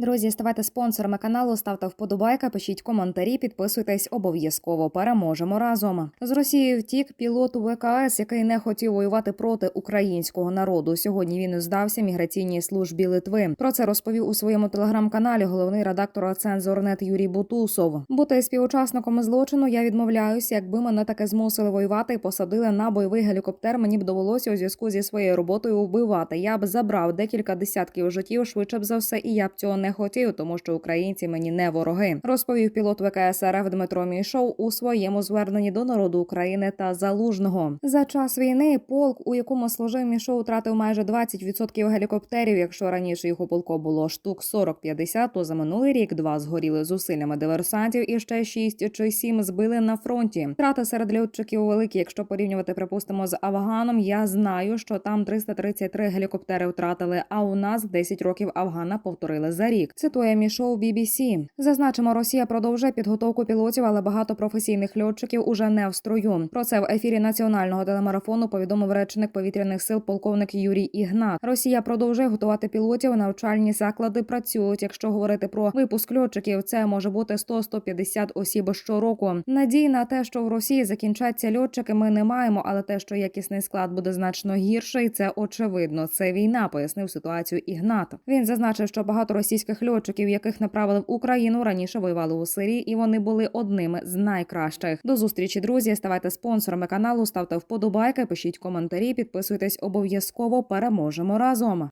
Друзі, ставайте спонсорами каналу, ставте вподобайка, пишіть коментарі, підписуйтесь обов'язково. Переможемо разом. З Росії втік пілот ВКС, який не хотів воювати проти українського народу. Сьогодні він здався міграційній службі Литви. Про це розповів у своєму телеграм-каналі головний редактор Цензорнет Юрій Бутусов. Бути співучасником злочину я відмовляюся. Якби мене таке змусили воювати і посадили на бойовий гелікоптер, мені б довелося у зв'язку зі своєю роботою вбивати. Я б забрав декілька десятків життів швидше б за все, і я б цього не хотів, тому що українці мені не вороги. Розповів пілот ВКС РФ Дмитро Мійшов у своєму зверненні до народу України та залужного. За час війни полк, у якому служив Мішов, втратив майже 20% гелікоптерів. Якщо раніше їх у полку було штук 40-50, то за минулий рік два згоріли зусиллями диверсантів і ще 6 чи 7 збили на фронті. Втрати серед льотчиків великі. Якщо порівнювати, припустимо, з Афганом, я знаю, що там 333 гелікоптери втратили. А у нас 10 років Афгана повторили за рік. Цитує Мішов BBC. Зазначимо, Росія продовжує підготовку пілотів, але багато професійних льотчиків уже не в строю. Про це в ефірі національного телемарафону повідомив речник повітряних сил полковник Юрій Ігнат. Росія продовжує готувати пілотів. Навчальні заклади працюють. Якщо говорити про випуск льотчиків, це може бути 100-150 осіб щороку. Надій на те, що в Росії закінчаться льотчики, ми не маємо, але те, що якісний склад буде значно гірший, це очевидно. Це війна, пояснив ситуацію Ігнат. Він зазначив, що багато російських льотчиків, яких направили в Україну, раніше воювали у Сирії, і вони були одними з найкращих. До зустрічі, друзі. Ставайте спонсорами каналу, ставте вподобайки, пишіть коментарі, підписуйтесь обов'язково. Переможемо разом.